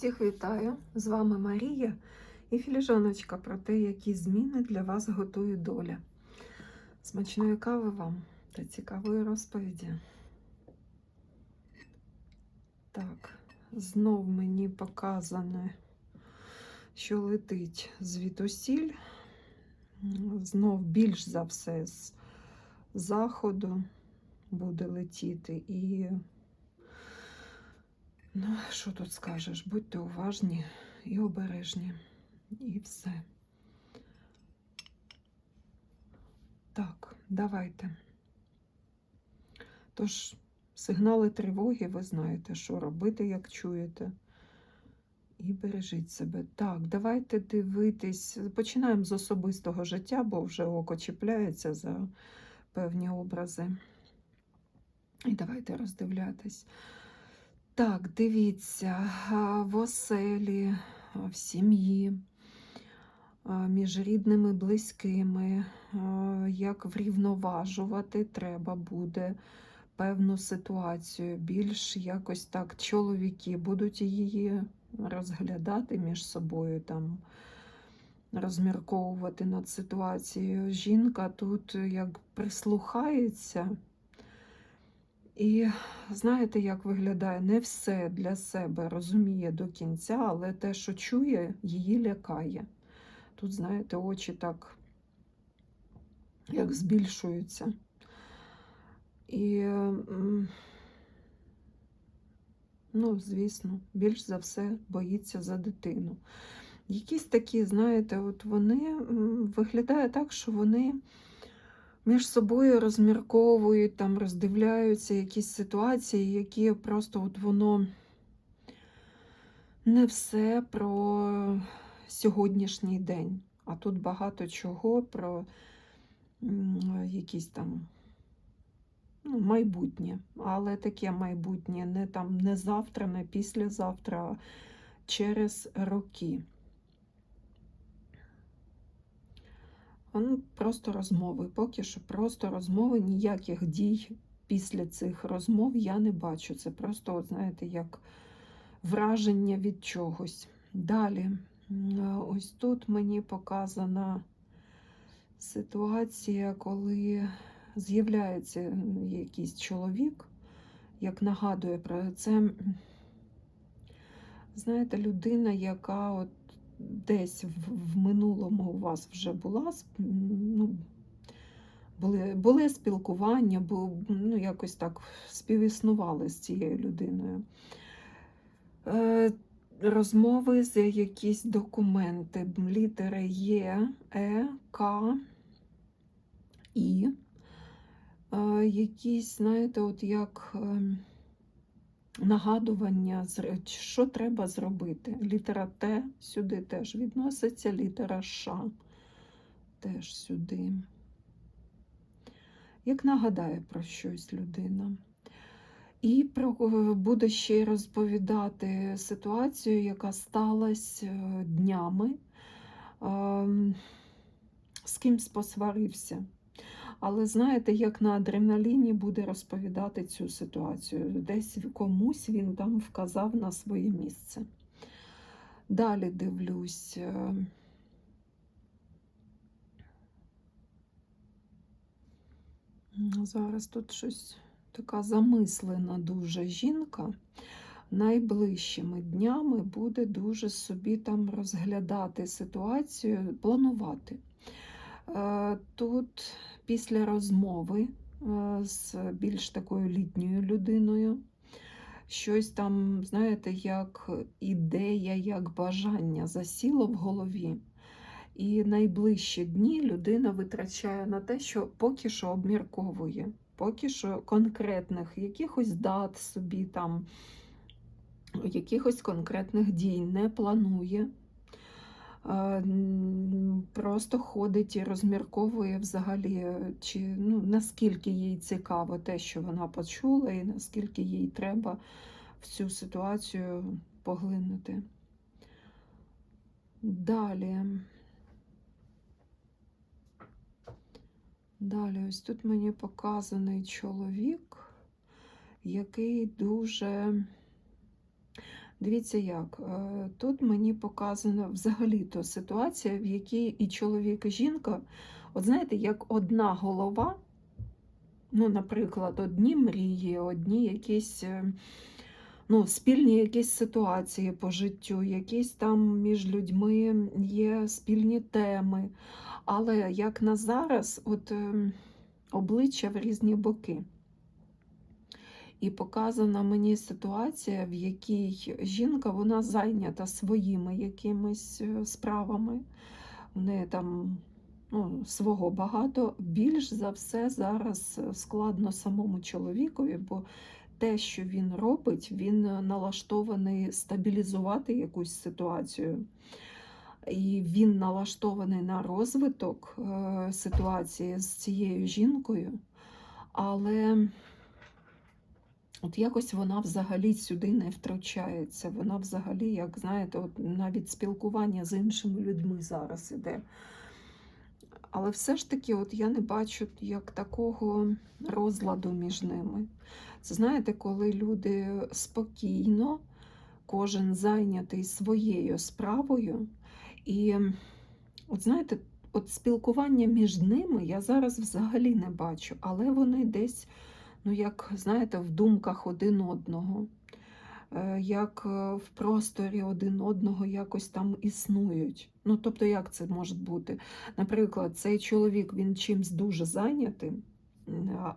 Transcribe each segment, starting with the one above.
Всіх вітаю! З вами Марія і філіжаночка про те, які зміни для вас готує доля. Смачної кави вам та цікавої розповіді. Так, знов мені показано, що летить звітусіль. Знов більш за все з заходу буде летіти і Ну, що тут скажеш? Будьте уважні і обережні. І все. Так, давайте. Тож, сигнали тривоги, ви знаєте, що робити, як чуєте. І бережіть себе. Так, давайте дивитись. Починаємо з особистого життя, бо вже око чіпляється за певні образи. І давайте роздивлятись. Так, дивіться, в оселі, в сім'ї, між рідними, близькими, як врівноважувати треба буде певну ситуацію. Більш якось так чоловіки будуть її розглядати між собою, там, розмірковувати над ситуацією. Жінка тут як прислухається. І знаєте, як виглядає? Не все для себе розуміє до кінця, але те, що чує, її лякає. Тут, знаєте, очі так як збільшуються. І, ну, звісно, більш за все боїться за дитину. Якісь такі, знаєте, от вони виглядає так, що вони між собою розмірковують, там роздивляються якісь ситуації, які просто от воно не все про сьогоднішній день. А тут багато чого про якісь там ну, майбутнє. Але таке майбутнє не там не завтра, не післязавтра, а через роки. Ну, просто розмови. Поки що просто розмови, ніяких дій після цих розмов я не бачу. Це просто, от, знаєте, як враження від чогось. Далі, ось тут мені показана ситуація, коли з'являється якийсь чоловік, як нагадує про це, знаєте, людина, яка от десь в, минулому у вас вже була, ну, були, були спілкування, бо ну, якось так співіснували з цією людиною. Е, розмови з якісь документи, літери Є, Е, К, І. Е, якісь, знаєте, от як. ем, нагадування, що треба зробити. Літера Т сюди теж відноситься, літера Ш теж сюди. Як нагадає про щось людина. І про, е, буде ще й розповідати ситуацію, яка сталася е, днями, ем, з кимсь посварився. Але знаєте, як на адреналіні буде розповідати цю ситуацію. Десь комусь він там вказав на своє місце. Далі дивлюсь. е, Зараз тут щось така замислена дуже жінка. Найближчими днями буде дуже собі там розглядати ситуацію, планувати. Е, Тут після розмови е, з більш такою літньою людиною, щось там, знаєте, як ідея, як бажання засіло в голові. І найближчі дні людина витрачає на те, що поки що обмірковує, поки що конкретних якихось дат собі там, якихось конкретних дій не планує. Просто ходить і розмірковує взагалі, чи ну, наскільки їй цікаво те, що вона почула, і наскільки їй треба в цю ситуацію поглинути. Далі. Далі, ось тут мені показаний чоловік, який дуже Дивіться як. е, Тут мені показана взагалі-то ситуація, в якій і чоловік, і жінка, от знаєте, як одна голова, ну, наприклад, одні мрії, одні якісь. е, Ну, спільні якісь ситуації по життю, якісь там між людьми є спільні теми. Але як на зараз, от ем, обличчя в різні боки. І показана мені ситуація, в якій жінка вона зайнята своїми якимись е, справами. В неї там ну, свого багато. Більш за все зараз е, складно самому чоловікові, бо те, що він робить, він е, налаштований стабілізувати якусь ситуацію. І він налаштований на розвиток ситуації з цією жінкою, але от якось вона взагалі сюди не втручається. Вона взагалі, як знаєте, от навіть спілкування з іншими людьми зараз іде. Але все ж таки, от я не бачу як такого розладу між ними. Це знаєте, коли люди спокійно, кожен зайнятий своєю справою. І от знаєте, от спілкування між ними я зараз взагалі не бачу, але вони десь, ну як знаєте, в думках один одного, е, як е, в просторі один одного якось там існують. Ну, тобто, як це може бути? Наприклад, цей чоловік він чимсь дуже зайнятий,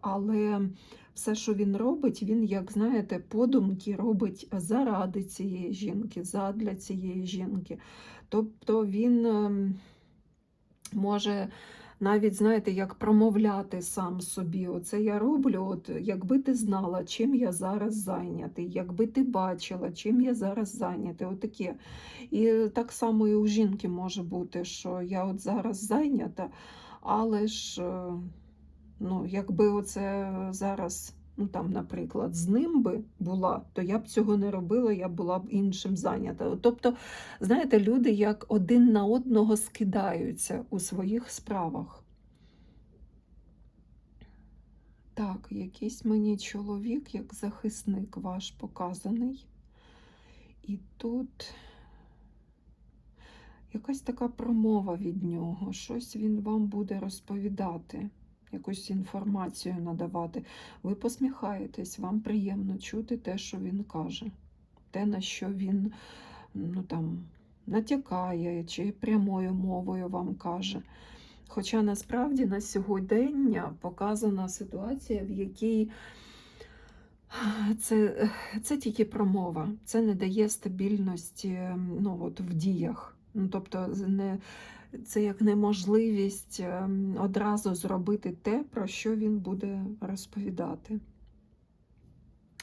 але все, що він робить, він, як знаєте, подумки робить заради цієї жінки, задля цієї жінки. Тобто він ем, може навіть, знаєте, як промовляти сам собі. Оце я роблю, от якби ти знала, чим я зараз зайнятий, якби ти бачила, чим я зараз зайнятий. Отаке. І так само і у жінки може бути, що я от зараз зайнята, але ж, е, ну, якби оце зараз. Ну, там, наприклад, з ним би була, то я б цього не робила, я була б іншим зайнята. Тобто, знаєте, люди як один на одного скидаються у своїх справах. Так, якийсь мені чоловік, як захисник ваш показаний. І тут якась така промова від нього, щось він вам буде розповідати, якусь інформацію надавати. Ви посміхаєтесь, вам приємно чути те, що він каже, те, на що він ну, там, натякає чи прямою мовою вам каже. Хоча насправді на сьогодення показана ситуація, в якій це, це тільки промова, це не дає стабільності ну, от, в діях. Ну, тобто, не, це як неможливість ем, одразу зробити те, про що він буде розповідати.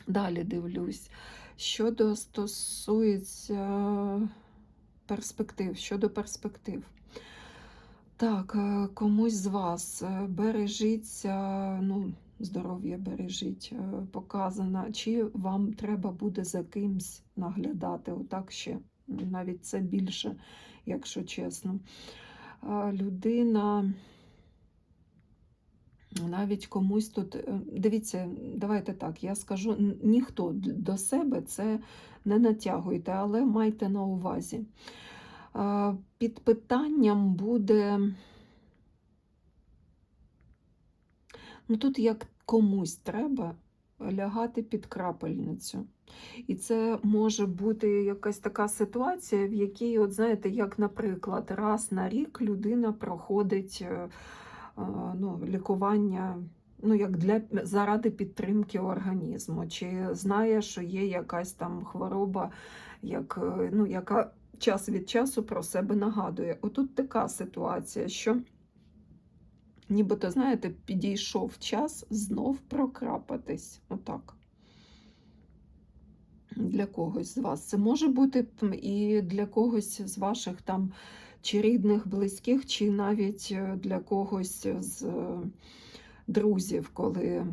Далі дивлюсь. Щодо стосується перспектив, щодо перспектив. Так, е, комусь з вас е, бережіться, ну, здоров'я бережіть, е, показано, чи вам треба буде за кимсь наглядати, отак ще, навіть це більше, якщо чесно. Людина. Навіть комусь тут, е, дивіться, давайте так, я скажу, ніхто до себе це не натягуйте, але майте на увазі. Під питанням буде, ну тут як комусь треба лягати під крапельницю. І це може бути якась така ситуація, в якій, от знаєте, як, наприклад, раз на рік людина проходить е, е, ну, лікування. Ну, як для заради підтримки організму, чи знає, що є якась там хвороба, як, е, ну, яка час від часу про себе нагадує. Отут така ситуація, що нібито, знаєте, підійшов час знов прокрапатись. Отак. Для когось з вас. Це може бути і для когось з ваших там чи рідних, близьких, чи навіть е, для когось з е, друзів, коли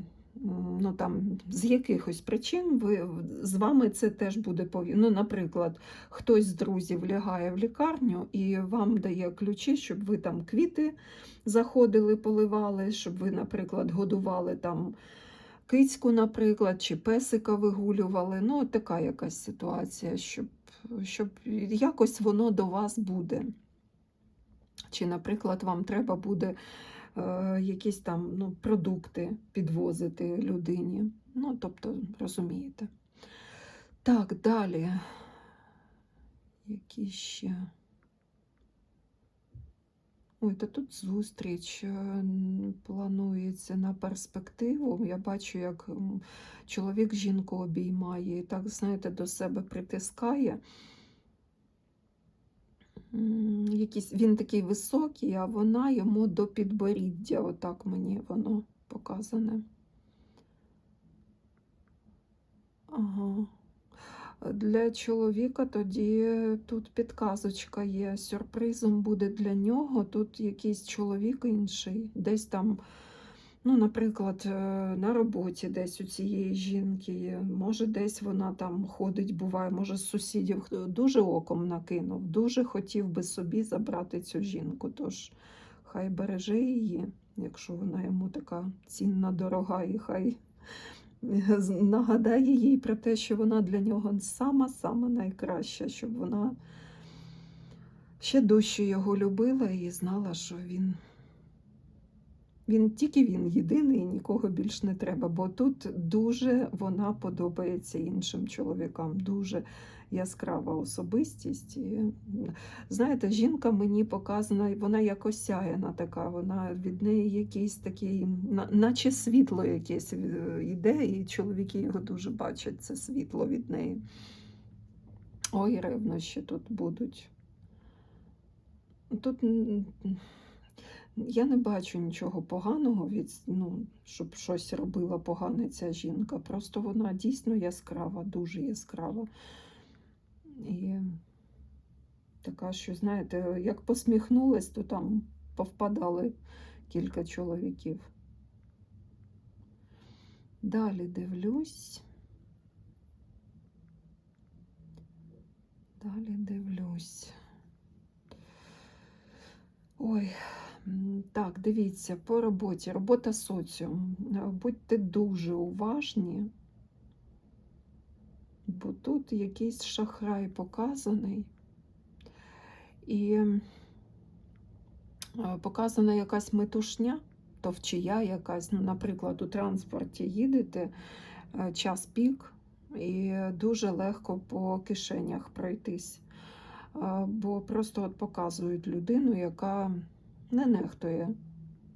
ну, там, з якихось причин ви, з вами це теж буде пов'язано. Ну, наприклад, хтось з друзів лягає в лікарню і вам дає ключі, щоб ви там квіти заходили, поливали, щоб ви, наприклад, годували там кицьку, наприклад, чи песика вигулювали. Ну, от така якась ситуація, щоб, щоб якось воно до вас буде. Чи, наприклад, вам треба буде якісь там ну, продукти підвозити людині. Ну, тобто, розумієте. Так, далі. Які ще? Ой, та тут зустріч е, планується на перспективу. Я бачу, як чоловік жінку обіймає і так, знаєте, до себе притискає. М, Якийсь, він такий високий, а вона йому до підборіддя. Отак мені воно показане. Ага. Для чоловіка тоді тут підказочка є. Сюрпризом буде для нього. Тут якийсь чоловік інший, десь там, ну, наприклад, е, на роботі десь у цієї жінки, може, десь вона там ходить, буває, може, з сусідів дуже оком накинув, дуже хотів би собі забрати цю жінку. Тож хай береже її, якщо вона йому така цінна, дорога, і хай нагадає їй про те, що вона для нього сама-сама найкраща, щоб вона ще дужче його любила і знала, що він, він тільки він єдиний, нікого більш не треба. Бо тут дуже вона подобається іншим чоловікам, дуже яскрава особистість. І, знаєте, жінка мені показана, вона як осяяна така, вона від неї якийсь такий, наче світло якесь е, йде, і чоловіки його дуже бачать, це світло від неї. Ой, ревнощі тут будуть. Тут я не бачу нічого поганого, від, ну, щоб щось робила погане ця жінка. Просто вона дійсно яскрава, дуже яскрава. І така, що, знаєте, як посміхнулась, то там повпадали кілька чоловіків. Далі дивлюсь. Далі дивлюсь. Ой, так, дивіться, по роботі. Робота соціум. Е, Будьте дуже уважні, бо тут якийсь шахрай показаний. І е, показана якась метушня, товчія якась, ну, наприклад, у транспорті їдете, е, час пік, і дуже легко по кишенях пройтись. Бо просто от показують людину, яка не нехтує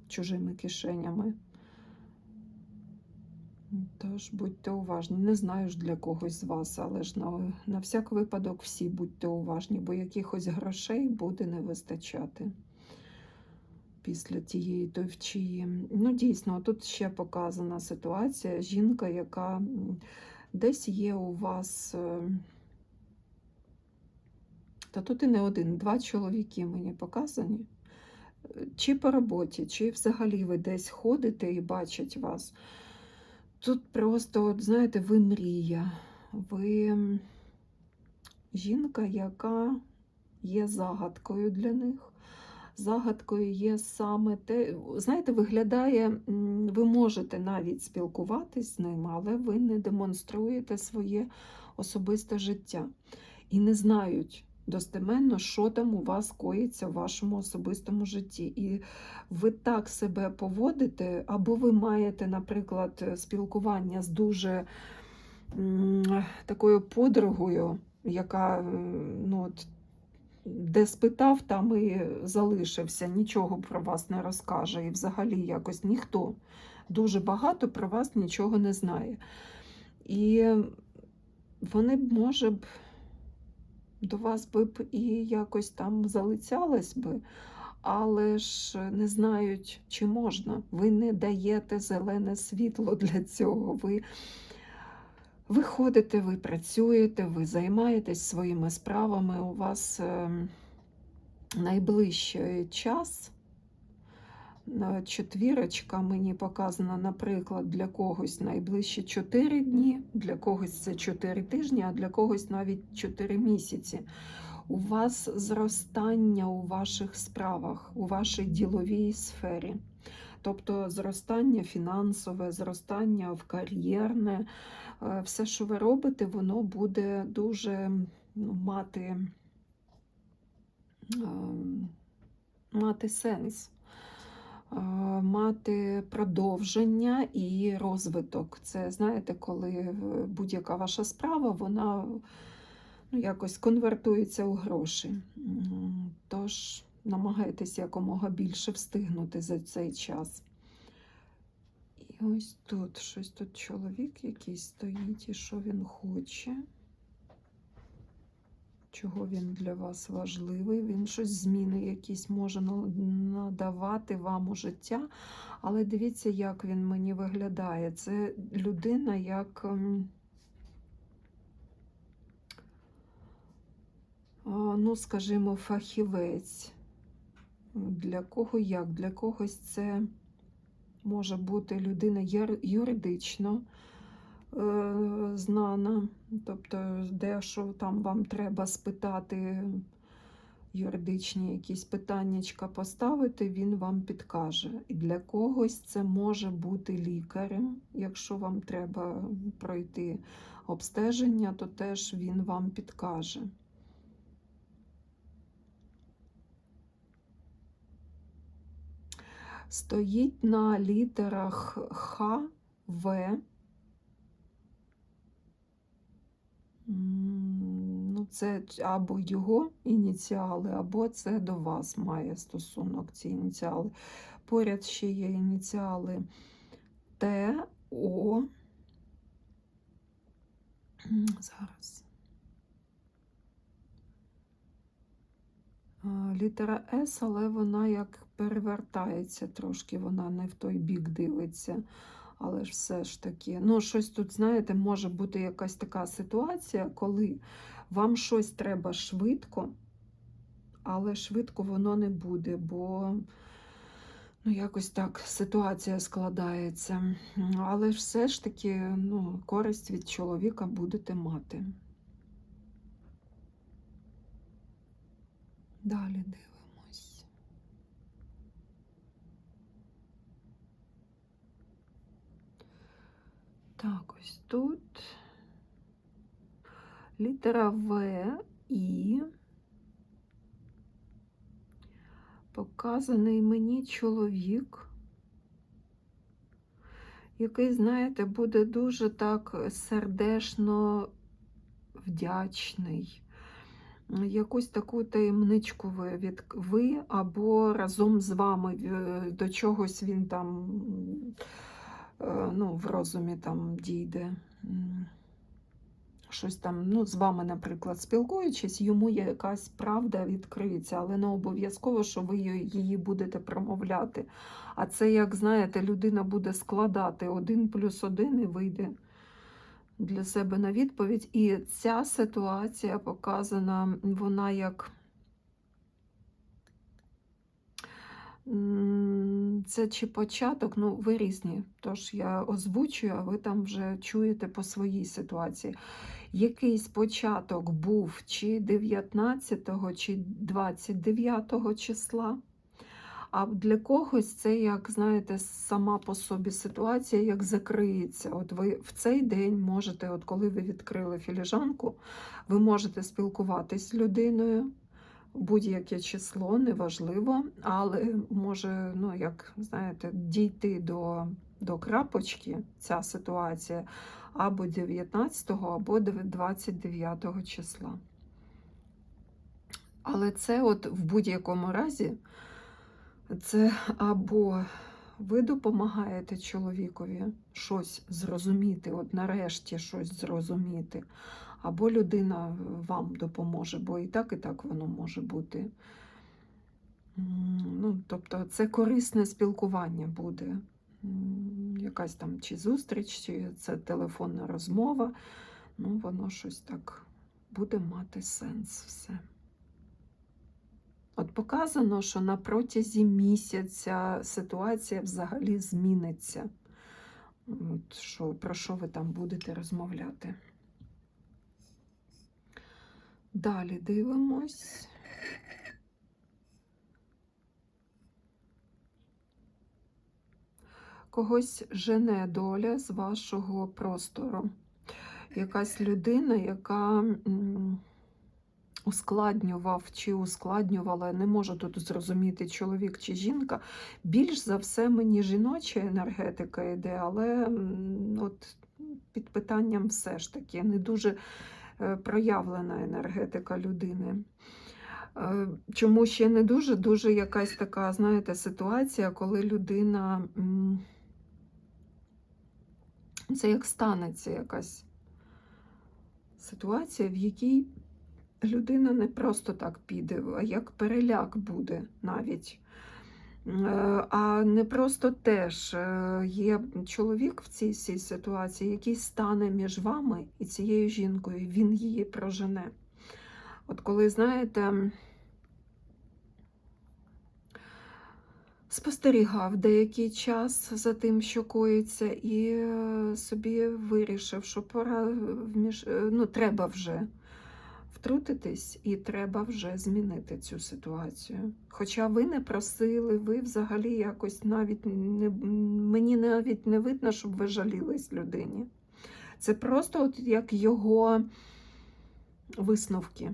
чужими кишенями. Тож будьте уважні. Не знаю ж для когось з вас, але ж на, на всяк випадок всі будьте уважні, бо якихось грошей буде не вистачати після тієї товчії. Ну, дійсно, тут ще показана ситуація. Жінка, яка десь є у вас. Та тут і не один, два чоловіки мені показані. Е, Чи по роботі, чи взагалі ви десь ходите і бачать вас. Тут просто, от, знаєте, ви мрія, ви жінка, яка є загадкою для них. Загадкою є саме те, знаєте, виглядає, ви можете навіть спілкуватись з ними, але ви не демонструєте своє особисте життя і не знають достеменно, що там у вас коїться в вашому особистому житті. І ви так себе поводите, або ви маєте, наприклад, спілкування з дуже такою подругою, яка ну, от, де спитав, там і залишився, нічого про вас не розкаже. І взагалі якось ніхто дуже багато про вас нічого не знає. І вони може б, до вас би б і якось там залицялись би, але ж не знають, чи можна. Ви не даєте зелене світло для цього. Ви ви ходите, ви працюєте, ви займаєтесь своїми справами. У вас е, найближчий час. Четвірочка мені показана, наприклад, для когось найближчі 4 дні, для когось це 4 тижні, а для когось навіть 4 місяці. У вас зростання у ваших справах, у вашій діловій сфері. Тобто зростання фінансове, зростання в кар'єрне, е, все, що ви робите, воно буде дуже ну, мати, ем, мати сенс, мати продовження і розвиток. Це, знаєте, коли е, будь-яка ваша справа, вона ну, якось конвертується у гроші. Тож намагайтесь якомога більше встигнути за цей час. І ось тут щось тут чоловік якийсь стоїть, і що він хоче. Чого він для вас важливий? Він щось зміни якісь може надавати вам у життя. Але дивіться, як він мені виглядає. Це людина як. ем, Ну, скажімо, фахівець. Для кого як? Для когось це може бути людина юр- юридично знана, тобто, де що там вам треба спитати, юридичні якісь питаннячка поставити, він вам підкаже. І для когось це може бути лікарем, якщо вам треба пройти обстеження, то теж він вам підкаже. стоїть на літерах Х, В. Ну, це або його ініціали, або це до вас має стосунок, ці ініціали. Поряд ще є ініціали Т, О. Зараз. Літера С, але вона як перевертається трошки, вона не в той бік дивиться. Але ж все ж таки, ну, щось тут, знаєте, може бути якась така ситуація, коли вам щось треба швидко, але швидко воно не буде, бо ну, якось так ситуація складається. Але ж все ж таки, ну, користь від чоловіка будете мати. Далі дивимось. Так, ось тут літера В і показаний мені чоловік, який, знаєте, буде дуже так сердешно вдячний. Якусь таку таємничку ви, від, ви або разом з вами е, до чогось він там ну, в розумі там дійде. Щось там, ну, з вами, наприклад, спілкуючись, йому якась правда відкриється, але не обов'язково, що ви її будете промовляти. А це, як знаєте, людина буде складати один плюс один і вийде для себе на відповідь. І ця ситуація показана, вона як. Це чи початок, ну ви різні. Тож я озвучую, а ви там вже чуєте по своїй ситуації. Якийсь початок був чи 19, чи 29 числа. А для когось це, як знаєте, сама по собі ситуація, як закриється. От ви в цей день можете, от коли ви відкрили філіжанку, ви можете спілкуватись з людиною. Будь-яке число, неважливо, але може, ну, як знаєте, дійти до, до крапочки ця ситуація або 19, або 29 числа. Але це от в будь-якому разі це або ви допомагаєте чоловікові щось зрозуміти, от нарешті щось зрозуміти, або людина вам допоможе, бо і так, і так воно може бути. Ну, тобто це корисне спілкування буде. Якась там чи зустріч, чи це телефонна розмова. Ну, воно щось так буде мати сенс все. От показано, що на протязі місяця ситуація взагалі зміниться. От що, про що ви там будете розмовляти? Далі дивимось. когось жене доля з вашого простору. Якась людина, яка ускладнював чи ускладнювала, не можу тут зрозуміти, чоловік чи жінка. Більш за все мені жіноча енергетика йде, але от під питанням все ж таки не дуже е, проявлена енергетика людини. Е, Чому ще не дуже? Дуже якась така, знаєте, ситуація, коли людина. Це як станеться якась ситуація, в якій людина не просто так піде, а як переляк буде навіть. Е, А не просто теж е, є чоловік в цій всій ситуації, який стане між вами і цією жінкою, він її прожене. От коли, знаєте, спостерігав деякий час за тим, що коїться, і е, собі вирішив, що пора ну, треба вже втрутитись і треба вже змінити цю ситуацію. Хоча ви не просили, ви взагалі якось навіть не мені навіть не видно, щоб ви жалілись людині. Це просто от як його висновки.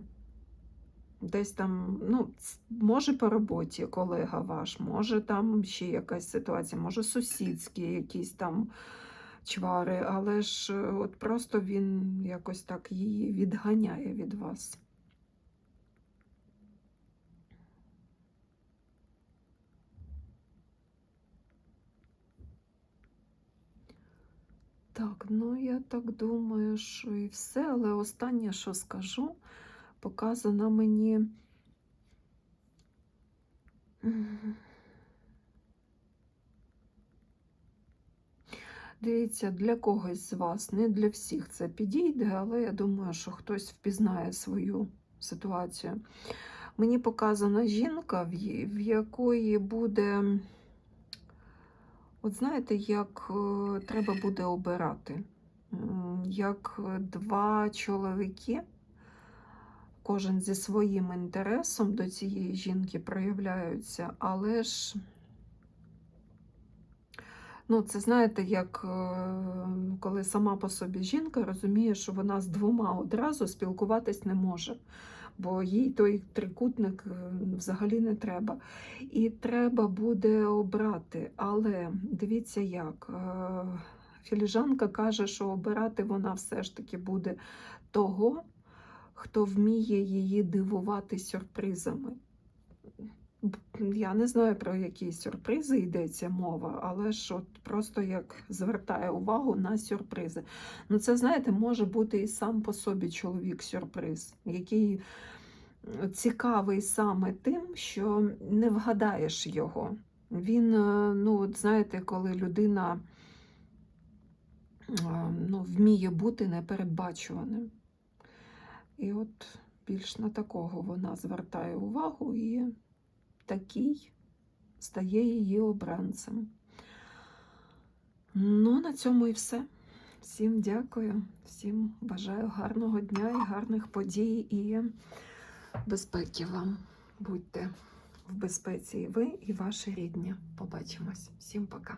Десь там, ну, може по роботі колега ваш, може там ще якась ситуація, може сусідські якісь там чвари, але ж е, от просто він якось так її відганяє від вас. Так, ну я так думаю, що і все, але останнє, що скажу, показано мені. Дивіться, для когось з вас, не для всіх це підійде, але я думаю, що хтось впізнає свою ситуацію. Мені показана жінка, в якої буде, от знаєте, як е, треба буде обирати, як е, два чоловіки, кожен зі своїм інтересом до цієї жінки проявляються, але ж. Ну, це знаєте, як е, коли сама по собі жінка розуміє, що вона з двома одразу спілкуватись не може, бо їй той трикутник е, взагалі не треба. І треба буде обрати. Але дивіться як. е, Філіжанка каже, що обирати вона все ж таки буде того, хто вміє її дивувати сюрпризами. Я не знаю, про які сюрпризи йдеться мова, але ж от просто як звертає увагу на сюрпризи. Ну, це, знаєте, може бути і сам по собі чоловік-сюрприз, який цікавий саме тим, що не вгадаєш його. Він, е, ну, от знаєте, коли людина е, ну, вміє бути непередбачуваним. І от більш на такого вона звертає увагу і такий стає її обранцем. Ну, на цьому і все. Всім дякую, всім бажаю гарного дня і гарних подій і безпеки вам. Будьте в безпеці і ви, і ваші рідні. Побачимось. Всім пока.